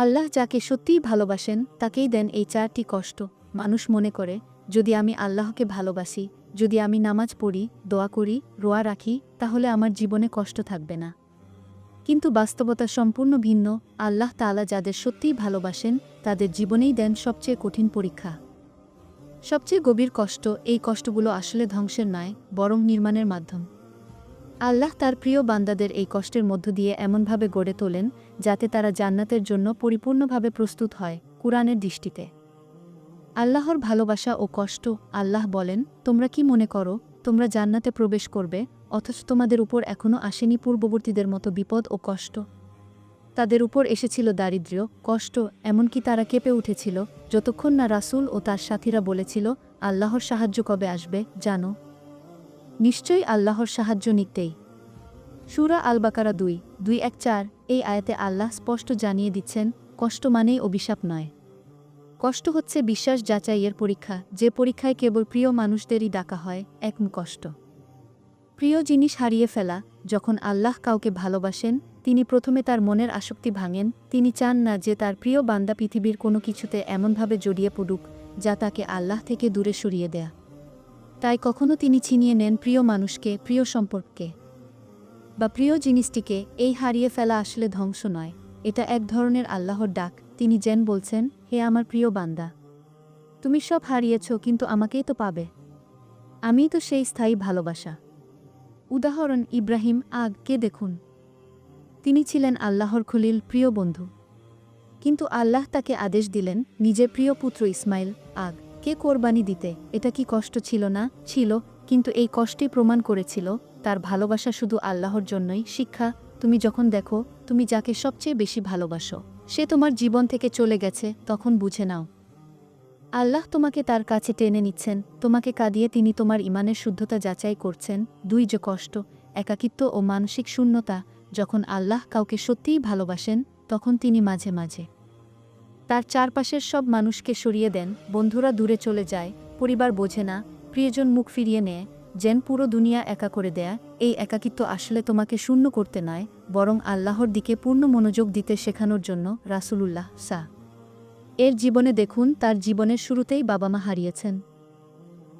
আল্লাহ যাকে সত্যিই ভালোবাসেন, তাকেই দেন এই চারটি কষ্ট। মানুষ মনে করে, যদি আমি আল্লাহকে ভালোবাসি, যদি আমি নামাজ পড়ি, দোয়া করি, রোয়া রাখি, তাহলে আমার জীবনে কষ্ট থাকবে না। কিন্তু বাস্তবতা সম্পূর্ণ ভিন্ন। আল্লাহ তাআলা যাদের সত্যিই ভালোবাসেন, তাদের জীবনেই দেন সবচেয়ে কঠিন পরীক্ষা। সবচেয়ে গভীর কষ্ট, এই কষ্টগুলো আসলে ধ্বংসের নয়, বরং নির্মাণের মাধ্যম। আল্লাহ তার প্রিয় বান্দাদের এই কষ্টের মধ্য দিয়ে এমনভাবে গড়ে তোলেন যাতে তারা জান্নাতের জন্য পরিপূর্ণভাবে প্রস্তুত হয় কুরআনের দৃষ্টিতে। আল্লাহর ভালোবাসা ও কষ্ট আল্লাহ বলেন, তোমরা কি মনে করো, তোমরা জান্নাতে প্রবেশ করবে, অথচ তোমাদের উপর এখনও আসেনি পূর্ববর্তীদের মতো বিপদ ও কষ্ট? তাদের উপর এসেছিল দারিদ্র্য, কষ্ট, এমনকি তারা কেঁপে উঠেছিল, যতক্ষণ না রাসূল ও তার সাথীরা বলেছিল, আল্লাহর সাহায্য কবে আসবে, জানো? নিশ্চয়ই আল্লাহর সাহায্য নিতেই। সুরা আল বাকারা দুই দুই এক চার, এই আয়াতে আল্লাহ স্পষ্ট জানিয়ে দিচ্ছেন, কষ্ট মানেই অভিশাপ নয়। কষ্ট হচ্ছে বিশ্বাস যাচাইয়ের পরীক্ষা, যে পরীক্ষায় কেবল প্রিয় মানুষদেরই ডাকা হয় এক কষ্ট। প্রিয় জিনিস হারিয়ে ফেলা, যখন আল্লাহ কাউকে ভালোবাসেন, তিনি প্রথমে তার মনের আসক্তি ভাঙেন, তিনি চান না যে তার প্রিয় বান্দা পৃথিবীর কোনো কিছুতে এমনভাবে জড়িয়ে পড়ুক, যা তাকে আল্লাহ থেকে দূরে সরিয়ে দেয়া। তাই কখনো তিনি ছিনিয়ে নেন প্রিয় মানুষকে, প্রিয় সম্পর্ককে। বা প্রিয় জিনিসটিকে এই হারিয়ে ফেলা আসলে ধ্বংস নয়। এটা এক ধরনের আল্লাহর ডাক। তিনি যেন বলছেন, হে আমার প্রিয় বান্দা, তুমি সব হারিয়েছ, কিন্তু আমাকেই তো পাবে। আমিই তো সেই স্থায়ী ভালোবাসা। উদাহরণ, ইব্রাহিম, আগ, কে দেখুন। তিনি ছিলেন আল্লাহর খলিল, প্রিয় বন্ধু। কিন্তু আল্লাহ তাকে আদেশ দিলেন, নিজের প্রিয় পুত্র ইসমাইল, আগ, কে কোরবানি দিতে? এটা কি কষ্ট ছিল না? ছিল, কিন্তু এই কষ্টে প্রমাণ করেছিল তার ভালোবাসা শুধু আল্লাহর জন্যই। শিক্ষা, তুমি যখন দেখো, তুমি যাকে সবচেয়ে বেশি ভালোবাসো। সে তোমার জীবন থেকে চলে গেছে, তখন বুঝে নাও। আল্লাহ তোমাকে তার কাছে টেনে নিচ্ছেন, তোমাকে কাঁদিয়ে তিনি তোমার ইমানের শুদ্ধতা যাচাই করছেন। দুই যে কষ্ট, একাকিত্ব ও মানসিক শূন্যতা, যখন আল্লাহ কাউকে সত্যিই ভালোবাসেন, তখন তিনি মাঝে মাঝে তার চারপাশের সব মানুষকে সরিয়ে দেন। বন্ধুরা দূরে চলে যায়, পরিবার বোঝে না, প্রিয়জন মুখ ফিরিয়ে নেয় যেন পুরো দুনিয়া একা করে দেয়া, এই একাকিত্ব আসলে তোমাকে শূন্য করতে নয়, বরং আল্লাহর দিকে পূর্ণ মনোযোগ দিতে শেখানোর জন্য, রাসূলুল্লাহ, সা। এর জীবনে দেখুন, তার জীবনের শুরুতেই বাবা মা হারিয়েছেন।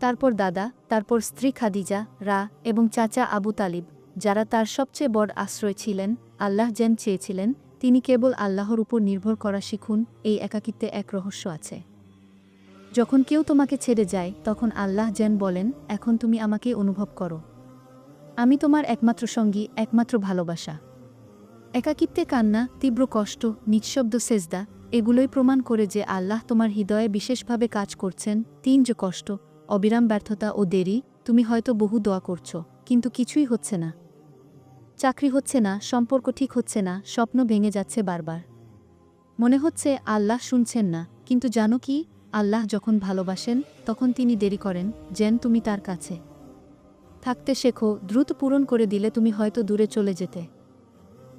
তারপর দাদা, তারপর স্ত্রী খাদিজা, রা এবং চাচা আবু তালিব, যারা তার সবচেয়ে বড় আশ্রয় ছিলেন, আল্লাহ যেন চেয়েছিলেন, তিনি কেবল আল্লাহর উপর নির্ভর করা শিখুন, এই একাকিত্বে এক রহস্য আছে। যখন কেউ তোমাকে ছেড়ে যায়, তখন আল্লাহ যেন বলেন, এখন তুমি আমাকে অনুভব করো। আমি তোমার একমাত্র সঙ্গী, একমাত্র ভালোবাসা। একাকিত্বে কান্না, তীব্র কষ্ট, নিঃশব্দ সেজদা, এগুলোই প্রমাণ করে যে আল্লাহ তোমার হৃদয়ে বিশেষভাবে কাজ করছেন, তিন যে কষ্ট, অবিরাম ব্যর্থতা ও দেরি, তুমি হয়তো বহু দোয়া করছ, কিন্তু কিছুই হচ্ছে না। চাকরি হচ্ছে না, সম্পর্ক ঠিক হচ্ছে না, স্বপ্ন ভেঙে যাচ্ছে বারবার। মনে হচ্ছে, আল্লাহ শুনছেন না। কিন্তু জানো কি? আল্লাহ যখন ভালোবাসেন, তখন তিনি দেরি করেন, যেন তুমি তার কাছে থাকতে শেখো, দ্রুত পূরণ করে দিলে তুমি হয়তো দূরে চলে যেতে।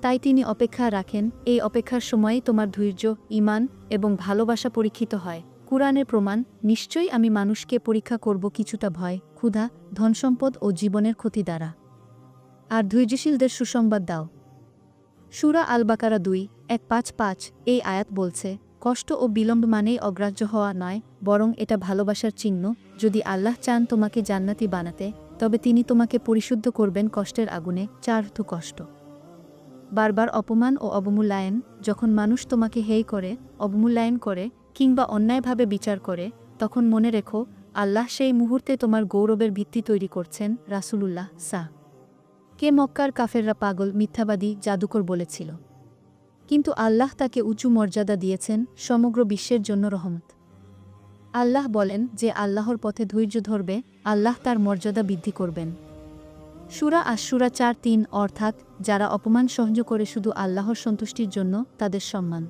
তাই তিনি অপেক্ষা রাখেন, এই অপেক্ষার সময়েই তোমার ধৈর্য ইমান এবং ভালোবাসা পরীক্ষিত হয়। কুরআনের প্রমাণ, নিশ্চয়ই আমি মানুষকে পরীক্ষা করব কিছুটা ভয়, ক্ষুধা, ধনসম্পদ ও জীবনের ক্ষতি দ্বারা। আর ধৈর্যশীলদের সুসংবাদ দাও। সুরা আল বাকারা দুই, এক পাঁচ পাঁচ, এই আয়াত বলছে কষ্ট ও বিলম্ব মানেই অগ্রাহ্য হওয়া নয়, বরং এটা ভালোবাসার চিহ্ন। যদি আল্লাহ চান তোমাকে জান্নাতি বানাতে, তবে তিনি তোমাকে পরিশুদ্ধ করবেন কষ্টের আগুনে চার্থ কষ্ট। বারবার অপমান ও অবমূল্যায়ন, যখন মানুষ তোমাকে হেই করে, অবমূল্যায়ন করে, কিংবা অন্যায়ভাবে বিচার করে, তখন মনে রেখো, আল্লাহ সেই মুহূর্তে তোমার গৌরবের ভিত্তি তৈরি করছেন রাসূলুল্লাহ সা কে মক্কার কাফেররা পাগল, মিথ্যাবাদী, জাদুকর বলেছিল। কিন্তু আল্লাহ তাকে উঁচু মর্যাদা দিয়েছেন সমগ্র বিশ্বের জন্য রহমত। আল্লাহ বলেন যে আল্লাহর পথে ধৈর্য ধরবে, আল্লাহ তার মর্যাদা বৃদ্ধি করবেন। সুরা আশুরা চার তিন অর্থাৎ যারা অপমান সহ্য করে শুধু আল্লাহর সন্তুষ্টির জন্য তাদের সম্মান।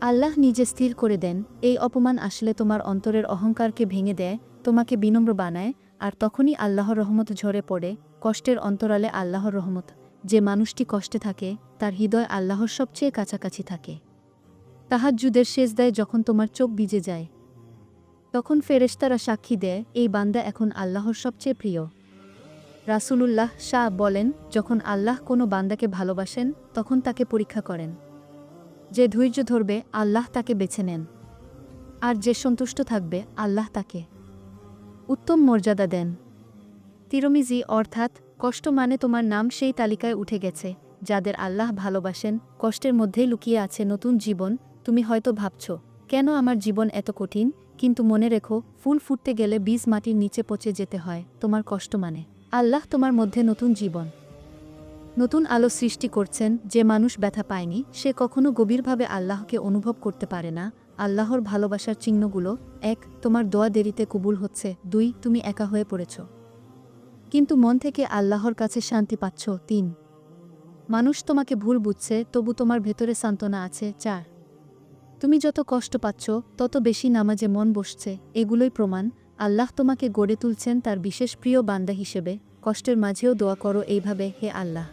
আল্লাহ নিজে স্থির করে দেন, এই অপমান আসলে তোমার অন্তরের অহংকারকে ভেঙে দেয়, তোমাকে বিনম্র বানায়, আর তখনই আল্লাহর রহমত ঝরে পড়ে, কষ্টের অন্তরালে আল্লাহর রহমত। যে মানুষটি কষ্টে থাকে, তার হৃদয় আল্লাহর সবচেয়ে কাছাকাছি থাকে। তাহাজ্জুদের শেষ দেয় যখন তোমার চোখ ভিজে যায়, তখন ফেরেশতারা সাক্ষী দেয়, এই বান্দা এখন আল্লাহর সবচেয়ে প্রিয়। রাসূলুল্লাহ শাহ বলেন, যখন আল্লাহ কোনো বান্দাকে ভালোবাসেন, তখন তাকে পরীক্ষা করেন। যে ধৈর্য ধরবে, আল্লাহ তাকে বেছে নেন। আর যে সন্তুষ্ট থাকবে, আল্লাহ তাকে। উত্তম মর্যাদা দেন। তিরমিজি অর্থাৎ কষ্ট মানে তোমার নাম সেই তালিকায় উঠে গেছে, যাদের আল্লাহ ভালোবাসেন, কষ্টের মধ্যেই লুকিয়ে আছে নতুন জীবন, তুমি হয়তো ভাবছ, কেন আমার জীবন এত কঠিন? কিন্তু মনে রেখো, ফুল ফুটতে গেলে বীজ মাটির নিচে পচে যেতে হয়, তোমার কষ্ট মানে। আল্লাহ তোমার মধ্যে নতুন জীবন। নতুন আলো সৃষ্টি করছেন, যে মানুষ ব্যথা পায়নি, সে কখনো গভীরভাবে আল্লাহকে অনুভব করতে পারে না। আল্লাহর ভালোবাসার চিহ্নগুলো, এক, তোমার দোয়া দেরিতে কবুল হচ্ছে, দুই, তুমি একা হয়ে পড়েছ। কিন্তু মন থেকে আল্লাহর কাছে শান্তি পাচ্ছ, তিন। মানুষ তোমাকে ভুল বুঝছে, তবু তোমার ভেতরে সান্ত্বনা আছে, চার। তুমি যত কষ্ট পাচ্ছ, তত বেশি নামাজে মন বসছে, এগুলোই প্রমাণ, আল্লাহ তোমাকে গড়ে তুলছেন তার বিশেষ প্রিয় বান্দা হিসেবে, কষ্টের মাঝেও দোয়া করো এইভাবে, হে আল্লাহ।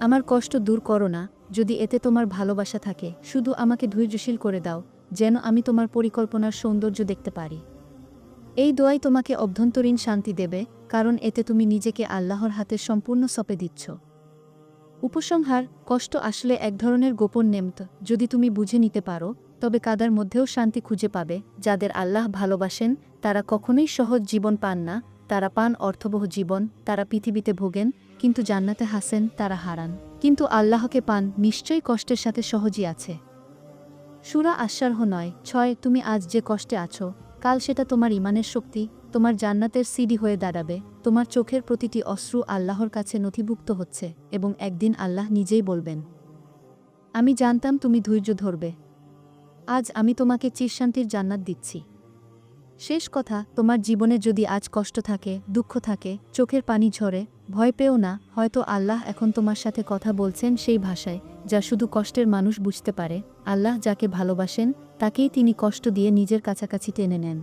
আমার কষ্ট দূর করো না, যদি এতে তোমার ভালোবাসা থাকে, শুধু আমাকে ধৈর্যশীল করে দাও, যেন আমি তোমার পরিকল্পনার সৌন্দর্য দেখতে পারি। এই দোয়াই তোমাকে অভ্যন্তরীণ শান্তি দেবে, কারণ এতে তুমি নিজেকে আল্লাহর হাতে সম্পূর্ণ সপে দিচ্ছ। উপসংহার, কষ্ট আসলে এক ধরনের গোপন নেমত, যদি তুমি বুঝে নিতে পারো, তবে কাদার মধ্যেও শান্তি খুঁজে পাবে, যাদের আল্লাহ ভালোবাসেন, তারা কখনোই সহজ জীবন পান না, তারা পান অর্থবহ জীবন, তারা পৃথিবীতে ভোগেন, কিন্তু জান্নাতে হাসেন, তারা হারান। কিন্তু আল্লাহকে পান, নিশ্চয়ই কষ্টের সাথে সহজই আছে। সুরা আশ্বারহ নয়, ছয়, তুমি আজ যে কষ্টে আছো কাল সেটা তোমার ইমানের শক্তি, তোমার জান্নাতের সিডি হয়ে দাঁড়াবে, তোমার চোখের প্রতিটি অশ্রু আল্লাহর কাছে নথিভুক্ত হচ্ছে এবং একদিন আল্লাহ নিজেই বলবেন, আমি জানতাম তুমি ধৈর্য ধরবে। আজ আমি তোমাকে চিরশান্তির জান্নাত দিচ্ছি। শেষ কথা, তোমার জীবনে যদি আজ কষ্ট থাকে, দুঃখ থাকে, চোখের পানি ঝরে, ভয় পেও না, হয়তো আল্লাহ এখন তোমার সাথে কথা বলছেন সেই ভাষায়, যা শুধু কষ্টের মানুষ বুঝতে পারে। আল্লাহ যাকে ভালোবাসেন তাকেই তিনি কষ্ট দিয়ে নিজের কাছাকাছি টেনে নেন।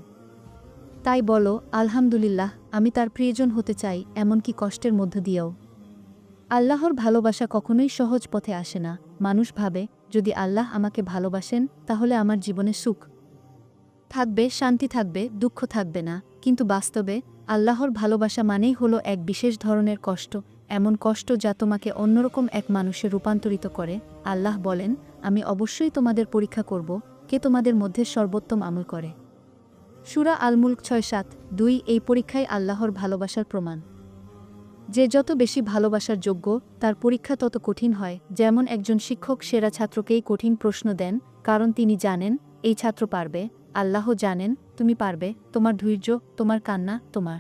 তাই বলো, আলহামদুলিল্লাহ, আমি তার প্রিয়জন হতে চাই, এমনকি কষ্টের মধ্য দিয়েও। আল্লাহর ভালোবাসা কখনোই সহজ পথে আসে না। মানুষ ভাবে, যদি আল্লাহ আমাকে ভালোবাসেন, তাহলে আমার জীবনে সুখ থাকবে, শান্তি থাকবে, দুঃখ থাকবে না। কিন্তু বাস্তবে, আল্লাহর ভালোবাসা মানেই হলো এক বিশেষ ধরনের কষ্ট। এমন কষ্ট যা তোমাকে অন্যরকম এক মানুষে রূপান্তরিত করে। আল্লাহ বলেন, আমি অবশ্যই তোমাদের পরীক্ষা করব। কে তোমাদের মধ্যে সর্বোত্তম আমল করে? সুরা আলমুল্ক ছয় সাত দুই এই পরীক্ষায় আল্লাহর ভালোবাসার প্রমাণ। যে যত বেশি ভালোবাসার যোগ্য, তার পরীক্ষা তত কঠিন হয়। যেমন একজন শিক্ষক সেরা ছাত্রকেই কঠিন প্রশ্ন দেন, কারণ তিনি জানেন, এই ছাত্র পারবে, আল্লাহ জানেন, তুমি পারবে, তোমার ধৈর্য, তোমার কান্না, তোমার।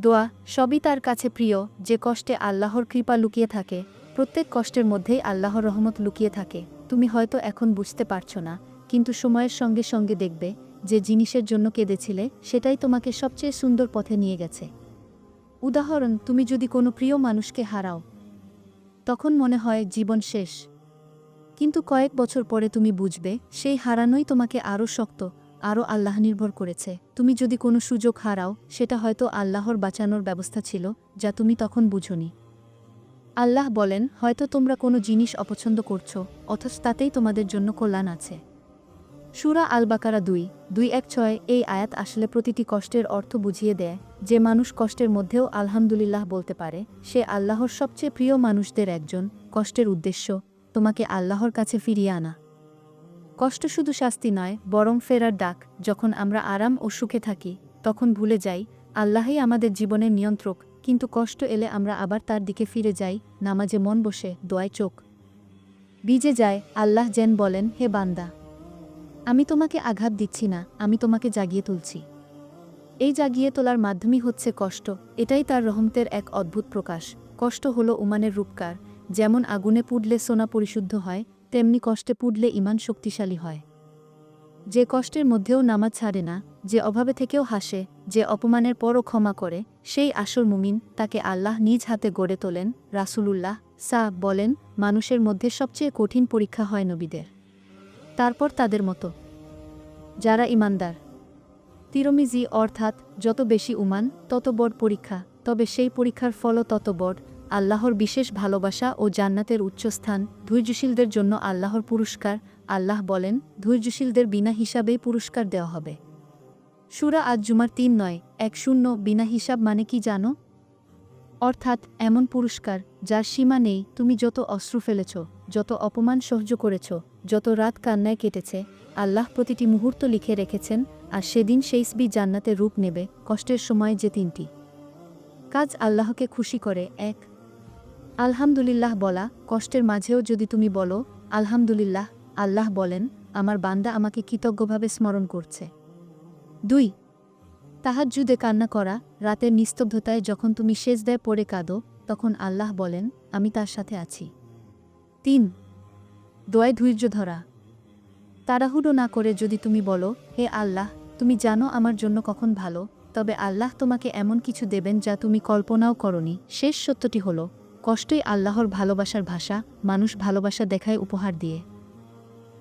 দোয়া সবই তার কাছে প্রিয়, যে কষ্টে আল্লাহর কৃপা লুকিয়ে থাকে। প্রত্যেক কষ্টের মধ্যেই আল্লাহর রহমত লুকিয়ে থাকে। তুমি হয়তো এখন বুঝতে পারছ না কিন্তু সময়ের সঙ্গে সঙ্গে দেখবে যে জিনিসের জন্য কেঁদেছিলে, সেটাই তোমাকে সবচেয়ে সুন্দর পথে নিয়ে গেছে। উদাহরণ, তুমি যদি কোনো প্রিয় মানুষকে হারাও, তখন মনে হয় জীবন শেষ। কিন্তু কয়েক বছর পরে তুমি বুঝবে, সেই হারানোই তোমাকে আরও শক্ত আরও আল্লাহ নির্ভর করেছে। তুমি যদি কোনো সুযোগ হারাও, সেটা হয়তো আল্লাহর বাঁচানোর ব্যবস্থা ছিল, যা তুমি তখন বুঝনি। আল্লাহ বলেন, হয়তো তোমরা কোনো জিনিস অপছন্দ করছ, অথচ তাতেই তোমাদের জন্য কল্যাণ আছে। সুরা আল বাকারা দুই দুই এক ছয় এই আয়াত আসলে প্রতিটি কষ্টের অর্থ বুঝিয়ে দেয়। যে মানুষ কষ্টের মধ্যেও আলহামদুলিল্লাহ বলতে পারে, সে আল্লাহর সবচেয়ে প্রিয় মানুষদের একজন। কষ্টের উদ্দেশ্য, তোমাকে আল্লাহর কাছে ফিরিয়ে আনা। কষ্ট শুধু শাস্তি নয়, বরং ফেরার ডাক। যখন আমরা আরাম ও সুখে থাকি, তখন ভুলে যাই, আল্লাহই আমাদের জীবনের নিয়ন্ত্রক। কিন্তু কষ্ট এলে আমরা আবার তার দিকে ফিরে যাই, নামাজে মন বসে, দোয়ায় চোখ। বিজে যায়, আল্লাহ যেন বলেন, হে বান্দা। আমি তোমাকে আঘাত দিচ্ছি না, আমি তোমাকে জাগিয়ে তুলছি। এই জাগিয়ে তোলার মাধ্যমই হচ্ছে কষ্ট, এটাই তার রহমতের এক অদ্ভুত প্রকাশ। কষ্ট হলো উমানের রূপকার, যেমন আগুনে পুড়লে সোনা পরিশুদ্ধ হয়, তেমনি কষ্টে পুড়লে ইমান শক্তিশালী হয়। যে কষ্টের মধ্যেও নামাজ ছাড়ে না, যে অভাবে থেকেও হাসে, যে অপমানের পরও ক্ষমা করে, সেই আসল মুমিন তাকে আল্লাহ নিজ হাতে গড়ে তোলেন, রাসূলুল্লাহ সা বলেন, মানুষের মধ্যে সবচেয়ে কঠিন পরীক্ষা হয় নবীদের। তারপর তাদের মতো। যারা ইমানদার। তিরমিজি অর্থাৎ যত বেশি উমান, তত বড় পরীক্ষা। তবে সেই পরীক্ষার ফলও তত বড়। আল্লাহর বিশেষ ভালোবাসা ও জান্নাতের উচ্চস্থান ধৈর্যশীলদের জন্য আল্লাহর পুরস্কার। আল্লাহ বলেন, ধৈর্যশীলদের বিনা হিসাবেই পুরস্কার দেওয়া হবে। সুরা আজ জুমার তিন নয়, এক শূন্য বিনা হিসাব মানে কি জানো? অর্থাৎ এমন পুরস্কার যার সীমা নেই, তুমি যত অশ্রু ফেলেছ, যত অপমান সহ্য করেছ যত রাত কান্নায় কেটেছে, আল্লাহ প্রতিটি মুহূর্ত লিখে রেখেছেন, আর সেদিন সেই সবই জান্নাতে রূপ নেবে, কষ্টের সময় যে তিনটি। কাজ আল্লাহকে খুশি করে, এক। আলহামদুলিল্লাহ বলা, কষ্টের মাঝেও যদি তুমি বলো, আলহামদুলিল্লাহ, আল্লাহ বলেন, আমার বান্দা আমাকে কৃতজ্ঞভাবে স্মরণ করছে। দুই। তাহার তাহাজ্জুদে কান্না করা, রাতের নিস্তব্ধতায় যখন তুমি সেজদায় পড়ে কাঁদো, তখন আল্লাহ বলেন, আমি তার সাথে আছি। তিন। দোয়ায় ধৈর্য ধরা। তাড়াহুড়ো না করে যদি তুমি বলো, হে আল্লাহ, তুমি জানো আমার জন্য কখন ভালো, তবে আল্লাহ তোমাকে এমন কিছু দেবেন যা তুমি কল্পনাও করনি। শেষ সত্যটি হলো, কষ্টই আল্লাহর ভালোবাসার ভাষা, মানুষ ভালোবাসা দেখায় উপহার দিয়ে।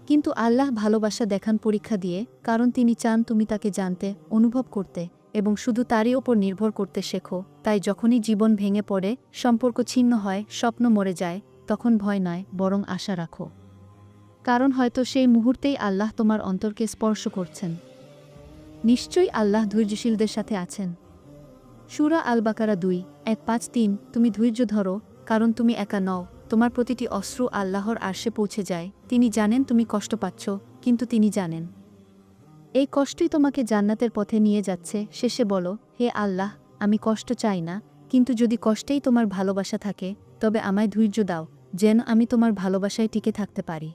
কিন্তু আল্লাহ ভালোবাসা দেখান পরীক্ষা দিয়ে, কারণ তিনি চান তুমি তাকে জানতে, অনুভব করতে, এবং শুধু তারই ওপর নির্ভর করতে শেখো। তাই যখনই জীবন ভেঙে পড়ে, সম্পর্ক ছিন্ন হয়, স্বপ্ন মরে যায়, তখন ভয় নয়, বরং আশা রাখো। কারণ হয়তো সেই মুহূর্তেই আল্লাহ তোমার অন্তরকে স্পর্শ করছেন। নিশ্চয়ই আল্লাহ ধৈর্যশীলদের সাথে আছেন। সুরা আল বাকারা দুই, এক পাঁচ তিন, তুমি ধৈর্য ধরো, কারণ তুমি একা নও, তোমার প্রতিটি অশ্রু আল্লাহর আর্শে পৌঁছে যায়। তিনি জানেন তুমি কষ্ট পাচ্ছ, কিন্তু তিনি জানেন। এই কষ্টই তোমাকে জান্নাতের পথে নিয়ে যাচ্ছে। শেষে বলো, হে আল্লাহ, আমি কষ্ট চাই না, কিন্তু যদি কষ্টেই তোমার ভালোবাসা থাকে, তবে আমায় ধৈর্য দাও, যেন আমি তোমার ভালোবাসায় টিকে থাকতে পারি।